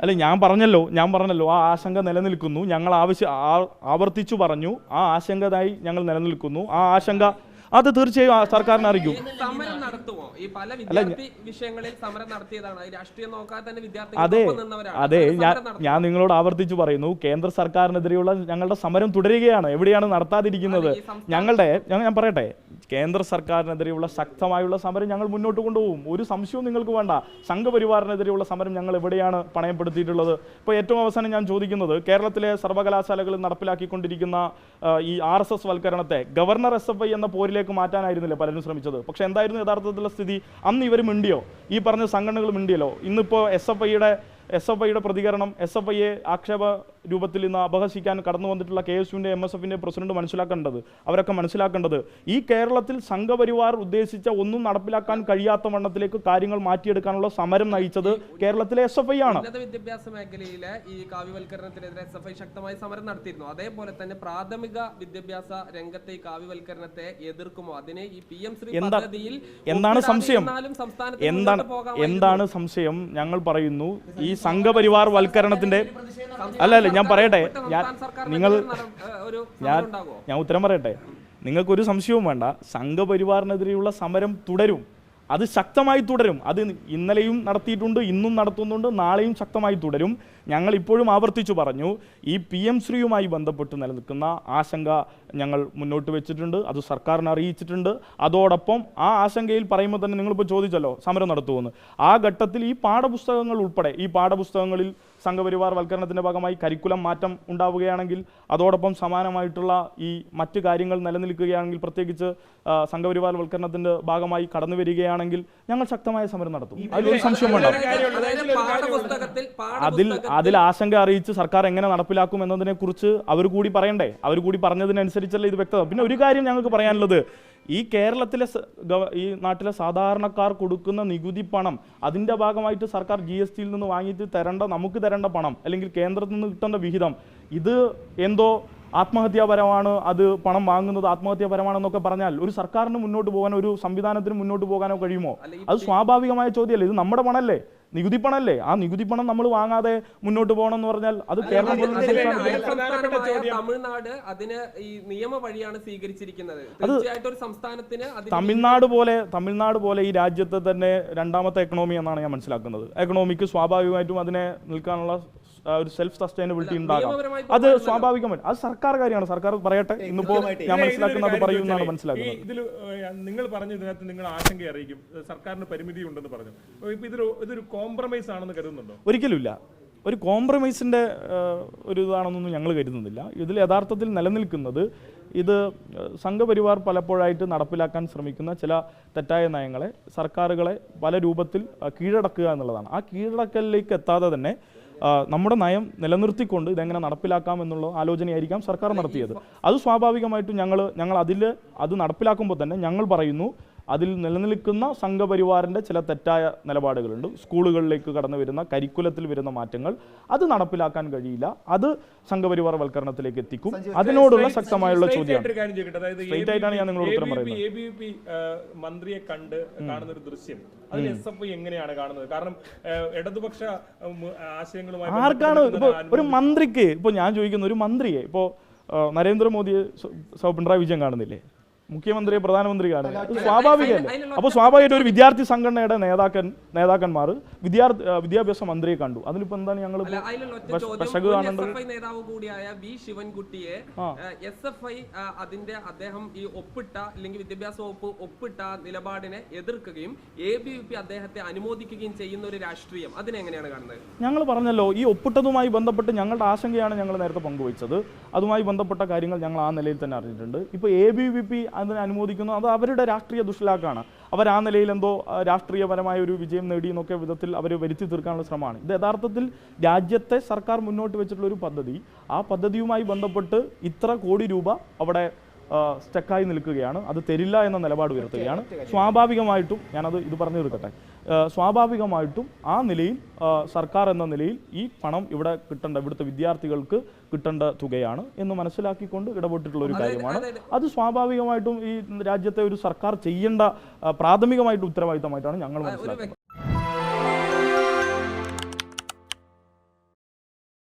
അല്ല ഞാൻ പറഞ്ഞല്ലോ ഞാൻ പറഞ്ഞല്ലോ ആ ആശങ്ക നിലനിൽക്കുന്നു. ഞങ്ങൾ ആവശ്യ ആവർത്തിച്ചു പറഞ്ഞു. ആ ആശങ്കതായി ഞങ്ങൾ നിലനിൽക്കുന്നു. ആ ആശങ്ക അത് തീർച്ചയായും സർക്കാരിനെ അറിയിക്കും. നടത്തിയതാണ്. അത് അതെ ഞാൻ ഞാൻ നിങ്ങളോട് ആവർത്തിച്ചു പറയുന്നു കേന്ദ്ര സർക്കാരിനെതിരെയുള്ള ഞങ്ങളുടെ സമരം തുടരുകയാണ്. എവിടെയാണ് നടത്താതിരിക്കുന്നത്? ഞങ്ങളുടെ ഞാൻ ഞാൻ പറയട്ടെ കേന്ദ്ര സർക്കാരിനെതിരെയുള്ള ശക്തമായുള്ള സമരം ഞങ്ങൾ മുന്നോട്ട് കൊണ്ടുപോകും. ഒരു സംശയവും നിങ്ങൾക്ക് വേണ്ട. സംഘപരിവാറിനെതിരെയുള്ള സമരം ഞങ്ങൾ എവിടെയാണ് പണയപ്പെടുത്തിയിട്ടുള്ളത്? ഇപ്പോൾ ഏറ്റവും അവസാനം ഞാൻ ചോദിക്കുന്നത് കേരളത്തിലെ സർവകലാശാലകളിൽ നടപ്പിലാക്കിക്കൊണ്ടിരിക്കുന്ന ഈ ആർ എസ് എസ് വൽക്കരണത്തെ ഗവർണർ എസ് എഫ് ഐ എന്ന പോരിലേക്ക് മാറ്റാനായിരുന്നില്ല പലരും ശ്രമിച്ചത്? പക്ഷെ എന്തായിരുന്നു യഥാർത്ഥത്തിലുള്ള സ്ഥിതി? അന്ന് ഇവർ മിണ്ടിയോ? ഈ പറഞ്ഞ സംഘടനകൾ മിണ്ടിയല്ലോ? ഇന്നിപ്പോൾ എസ് എഫ് ഐയുടെ എസ് എഫ് ഐയുടെ പ്രതികരണം എസ് എഫ് ഐയെ ആക്ഷേപ രൂപത്തിൽ ഇന്ന് അപഹസിക്കാൻ കടന്നു വന്നിട്ടുള്ള കെ എസ് യുവിന്റെ എം എസ് എഫിന്റെ പ്രസിഡന്റ് മനസ്സിലാക്കേണ്ടത് അവരൊക്കെ മനസ്സിലാക്കേണ്ടത് ഈ കേരളത്തിൽ സംഘപരിവാർ ഉദ്ദേശിച്ച ഒന്നും നടപ്പിലാക്കാൻ കഴിയാത്ത വണ്ണത്തിലേക്ക് കാര്യങ്ങൾ മാറ്റിയെടുക്കാനുള്ള സമരം നയിച്ചത് കേരളത്തിലെ എസ് എഫ് ഐ ആണ്. വിദ്യാഭ്യാസ മേഖലയിലെ ഈ കാവ്യവൽക്കരണത്തിനെതിരെ എസ് എഫ് ഐ ശക്തമായി സമരം നടത്തിയിരുന്നു. അതേപോലെ തന്നെ പ്രാഥമിക വിദ്യാഭ്യാസ രംഗത്തെ ഈ കാവ്യവൽക്കരണത്തെ എതിർക്കുമോ? അതിനെ ഈ പി എം ശ്രീ പദ്ധതിയിൽ എന്താണ് സംശയം? എന്താണ് എന്താണ് സംശയം? ഞങ്ങൾ പറയുന്നു ഈ സംഘപരിവാർ വൽക്കരണത്തിന്റെ അല്ല അല്ല ഞാൻ പറയട്ടെ ഞാൻ നിങ്ങൾ ഞാൻ ഞാൻ ഉത്തരം പറയട്ടെ. നിങ്ങൾക്കൊരു സംശയവും വേണ്ട. സംഘപരിവാറിനെതിരെയുള്ള സമരം തുടരും. അത് ശക്തമായി തുടരും. അത് ഇന്നലെയും നടത്തിയിട്ടുണ്ട് ഇന്നും നടത്തുന്നുണ്ട് നാളെയും ശക്തമായി തുടരും. ഞങ്ങൾ ഇപ്പോഴും ആവർത്തിച്ചു പറഞ്ഞു ഈ പി എം ശ്രീയുമായി ബന്ധപ്പെട്ട് നിലനിൽക്കുന്ന ആശങ്ക ഞങ്ങൾ മുന്നോട്ട് വെച്ചിട്ടുണ്ട് അത് സർക്കാരിനെ അറിയിച്ചിട്ടുണ്ട്. അതോടൊപ്പം ആ ആശങ്കയിൽ പറയുമ്പോൾ തന്നെ നിങ്ങളിപ്പോൾ ചോദിച്ചല്ലോ സമരം നടത്തുമെന്ന്. ആ ഘട്ടത്തിൽ ഈ പാഠപുസ്തകങ്ങൾ ഉൾപ്പെടെ ഈ പാഠപുസ്തകങ്ങളിൽ സംഘപരിവാർ വൽക്കരണത്തിന്റെ ഭാഗമായി കരിക്കുലം മാറ്റം ഉണ്ടാവുകയാണെങ്കിൽ അതോടൊപ്പം സമാനമായിട്ടുള്ള ഈ മറ്റ് കാര്യങ്ങൾ നിലനിൽക്കുകയാണെങ്കിൽ പ്രത്യേകിച്ച് സംഘപരിവാർ വൽക്കരണത്തിന്റെ ഭാഗമായി കടന്നു വരികയാണെങ്കിൽ ഞങ്ങൾ ശക്തമായ സമരം നടത്തും. അതിലൊരു സംശയം വേണ്ട അതായത് പാഠപുസ്തകത്തിൽ അതിൽ പാഠപുസ്തകത്തിൽ അതിൽ ആശങ്ക അറിയിച്ച് സർക്കാർ എങ്ങനെ നടപ്പിലാക്കും എന്നതിനെക്കുറിച്ച് അവർ കൂടി പറയണ്ടേ? അവർ കൂടി പറഞ്ഞതിനനുസരിച്ചല്ലേ ഇത് വ്യക്തത പിന്നെ ഒരു കാര്യം ഞങ്ങൾക്ക് പറയാനുള്ളത്. ഈ കേരളത്തിലെ ഈ നാട്ടിലെ സാധാരണക്കാർ കൊടുക്കുന്ന നികുതി പണം അതിന്റെ ഭാഗമായിട്ട് സർക്കാർ ജി എസ് ടിയിൽ നിന്ന് വാങ്ങിയിട്ട് തരേണ്ട നമുക്ക് തരേണ്ട പണം അല്ലെങ്കിൽ കേന്ദ്രത്തിൽ നിന്ന് കിട്ടേണ്ട വിഹിതം ഇത് എന്തോ ആത്മഹത്യാപരമാണ് അത് പണം വാങ്ങുന്നത് ആത്മഹത്യാപരമാണെന്നൊക്കെ പറഞ്ഞാൽ ഒരു സർക്കാരിന് മുന്നോട്ട് പോകാനോ ഒരു സംവിധാനത്തിന് മുന്നോട്ട് പോകാനോ കഴിയുമോ? അത് സ്വാഭാവികമായ ചോദ്യമല്ലേ? ഇത് നമ്മുടെ പണമല്ലേ? നികുതി പണമല്ലേ ആ നികുതി പണം നമ്മൾ വാങ്ങാതെ മുന്നോട്ട് പോകണം എന്ന് പറഞ്ഞാൽ അത് കേരളം തമിഴ്നാട് അതിന് ഈ നിയമ വഴിയാണ് സ്വീകരിച്ചിരിക്കുന്നത്. തീർച്ചയായിട്ടും ഒരു സംസ്ഥാനത്തിന് തമിഴ്നാട് പോലെ തമിഴ്നാട് പോലെ ഈ രാജ്യത്തെ തന്നെ രണ്ടാമത്തെ എക്കണോമി എന്നാണ് ഞാൻ മനസ്സിലാക്കുന്നത്. എക്കണോമിക്ക് സ്വാഭാവികമായിട്ടും അതിനെ നിൽക്കാനുള്ള ഒരു സെൽഫ് സസ്റ്റൈനബിലിറ്റി ഉണ്ടാകാം. അത് സ്വാഭാവികമാണ്. അത് സർക്കാർ കാര്യമാണ്. സർക്കാർ പറയട്ടെ ഇന്നിപ്പോ ഞാൻ മനസ്സിലാക്കുന്നത് അത് പറയുമെന്നാണ് മനസ്സിലാക്കുന്നത്. ഇതിൽ നിങ്ങൾ പറഞ്ഞു ഇതിനകത്ത് നിങ്ങൾ ആശങ്ക അറിയിക്കും. സർക്കാരിന് പരിമിതി ഉണ്ടെന്ന് പറഞ്ഞു. ഇതൊരു ഇതൊരു കോംപ്രമൈസ് ആണെന്ന് കരുതുന്നുണ്ടോ? ഒരിക്കലുമില്ല. ഒരു കോംപ്രമൈസിന്റെ ഒരു ഇതാണെന്നൊന്നും ഞങ്ങൾ കരുതുന്നില്ല. ഇതിൽ യഥാർത്ഥത്തിൽ നിലനിൽക്കുന്നത് ഇത് സംഘപരിവാർ പലപ്പോഴായിട്ട് നടപ്പിലാക്കാൻ ശ്രമിക്കുന്ന ചില തെറ്റായ നയങ്ങളെ സർക്കാരുകളെ പല രൂപത്തിൽ കീഴടക്കുക എന്നുള്ളതാണ്. ആ കീഴടക്കലിലേക്ക് എത്താതെ തന്നെ നമ്മുടെ നയം നിലനിർത്തിക്കൊണ്ട് ഇതെങ്ങനെ നടപ്പിലാക്കാം എന്നുള്ള ആലോചനയായിരിക്കാം സർക്കാർ നടത്തിയത്. അത് സ്വാഭാവികമായിട്ടും ഞങ്ങൾ ഞങ്ങൾ അതിൽ അത് നടപ്പിലാക്കുമ്പോൾ തന്നെ ഞങ്ങൾ പറയുന്നു അതിൽ നിലനിൽക്കുന്ന സംഘപരിവാറിന്റെ ചില തെറ്റായ നിലപാടുകളുണ്ട്. സ്കൂളുകളിലേക്ക് കടന്നു വരുന്ന കരിക്കുലത്തിൽ വരുന്ന മാറ്റങ്ങൾ അത് നടപ്പിലാക്കാൻ കഴിയില്ല. അത് സംഘപരിവാർ വൽക്കരണത്തിലേക്ക് എത്തിക്കും അതിനോടുള്ള ശക്തമായുള്ള ചോദ്യം ചോദ്യമാണ്. ആയിട്ടാണ് ഞാൻ നിങ്ങളോട് ഉത്തരം പറയുന്നത്. മന്ത്രിയെ കണ്ട് കാണുന്ന ഒരു ദൃശ്യം. അതിൽ എസ് എഫ് ഐ എങ്ങനെയാണ് കാണുന്നത്? കാരണം ഇടതുപക്ഷ ആശയങ്ങളുമായി ആർക്കാണ് ഇപ്പൊ ഇപ്പോൾ ഒരു മന്ത്രിക്ക് ഇപ്പോൾ ഞാൻ ചോദിക്കുന്ന ഒരു മന്ത്രിയെ ഇപ്പോ നരേന്ദ്രമോദിയെ പിണറായി വിജയൻ കാണുന്നില്ലേ? മുഖ്യമന്ത്രിയെ പ്രധാനമന്ത്രി കാണുന്നില്ല അത് സ്വാഭാവികമല്ലേ? അപ്പോൾ സ്വാഭാവികമായിട്ട് ഒരു വിദ്യാർത്ഥി സംഘടനയുടെ നേതാക്കൻ നേതാക്കന്മാർ വിദ്യാർത്ഥി വിദ്യാഭ്യാസ മന്ത്രിയെ കണ്ടു. അതിലിപ്പോൾ എന്താണ് ഞങ്ങൾ പശക് കാണേണ്ടത്? നേതാവ് കൂടിയായ വി ശിവൻകുട്ടിയെ എസ് എഫ് ഐ അതിന്റെ അദ്ദേഹം ഈ ഒപ്പിട്ട അല്ലെങ്കിൽ വിദ്യാഭ്യാസ വകുപ്പ് ഒപ്പിട്ട നിലപാടിനെ എതിർക്കുകയും എ ബി വി പി അദ്ദേഹത്തെ അനുമോദിക്കുകയും ചെയ്യുന്ന ഒരു രാഷ്ട്രീയം. അതിനെങ്ങനെയാണ് കാണുന്നത്? ഞങ്ങൾ പറഞ്ഞല്ലോ ഈ ഒപ്പിട്ടതുമായി ബന്ധപ്പെട്ട് ഞങ്ങളുടെ ആശങ്കയാണ് ഞങ്ങൾ നേരത്തെ പങ്കുവച്ചത്. അതുമായി ബന്ധപ്പെട്ട കാര്യങ്ങൾ ഞങ്ങൾ ആ നിലയിൽ തന്നെ അറിഞ്ഞിട്ടുണ്ട്. ഇപ്പോൾ എ ബി വി പി അതിനെ അനുമോദിക്കുന്നു. അത് അവരുടെ രാഷ്ട്രീയ ദുഷ്ലാക്കാണ്. അവർ ആ നിലയിൽ എന്തോ രാഷ്ട്രീയപരമായ ഒരു വിജയം നേടി എന്നൊക്കെ വിധത്തിൽ അവർ വരുത്തി തീർക്കാനുള്ള ശ്രമമാണ്. ഇത് യഥാർത്ഥത്തിൽ രാജ്യത്തെ സർക്കാർ മുന്നോട്ട് വെച്ചിട്ടുള്ള ഒരു പദ്ധതി. ആ പദ്ധതിയുമായി ബന്ധപ്പെട്ട് ഇത്ര കോടി രൂപ അവിടെ സ്റ്റക്കായി നിൽക്കുകയാണ്. അത് തരില്ല എന്ന നിലപാട് ഉയർത്തുകയാണ്. സ്വാഭാവികമായിട്ടും ഞാനത് ഇത് പറഞ്ഞു തീർക്കട്ടെ. സ്വാഭാവികമായിട്ടും ആ നിലയിൽ സർക്കാർ എന്ന നിലയിൽ ഈ പണം ഇവിടെ കിട്ടേണ്ട ഇവിടുത്തെ വിദ്യാർത്ഥികൾക്ക് കിട്ടേണ്ട തുകയാണ് എന്ന് മനസ്സിലാക്കിക്കൊണ്ട് ഇടപെട്ടിട്ടുള്ള ഒരു കാര്യമാണ്. അത് സ്വാഭാവികമായിട്ടും ഈ രാജ്യത്തെ ഒരു സർക്കാർ ചെയ്യേണ്ട പ്രാഥമികമായിട്ട് ഉത്തരവാദിത്തമായിട്ടാണ് ഞങ്ങൾ മനസ്സിലാക്കുന്നത്.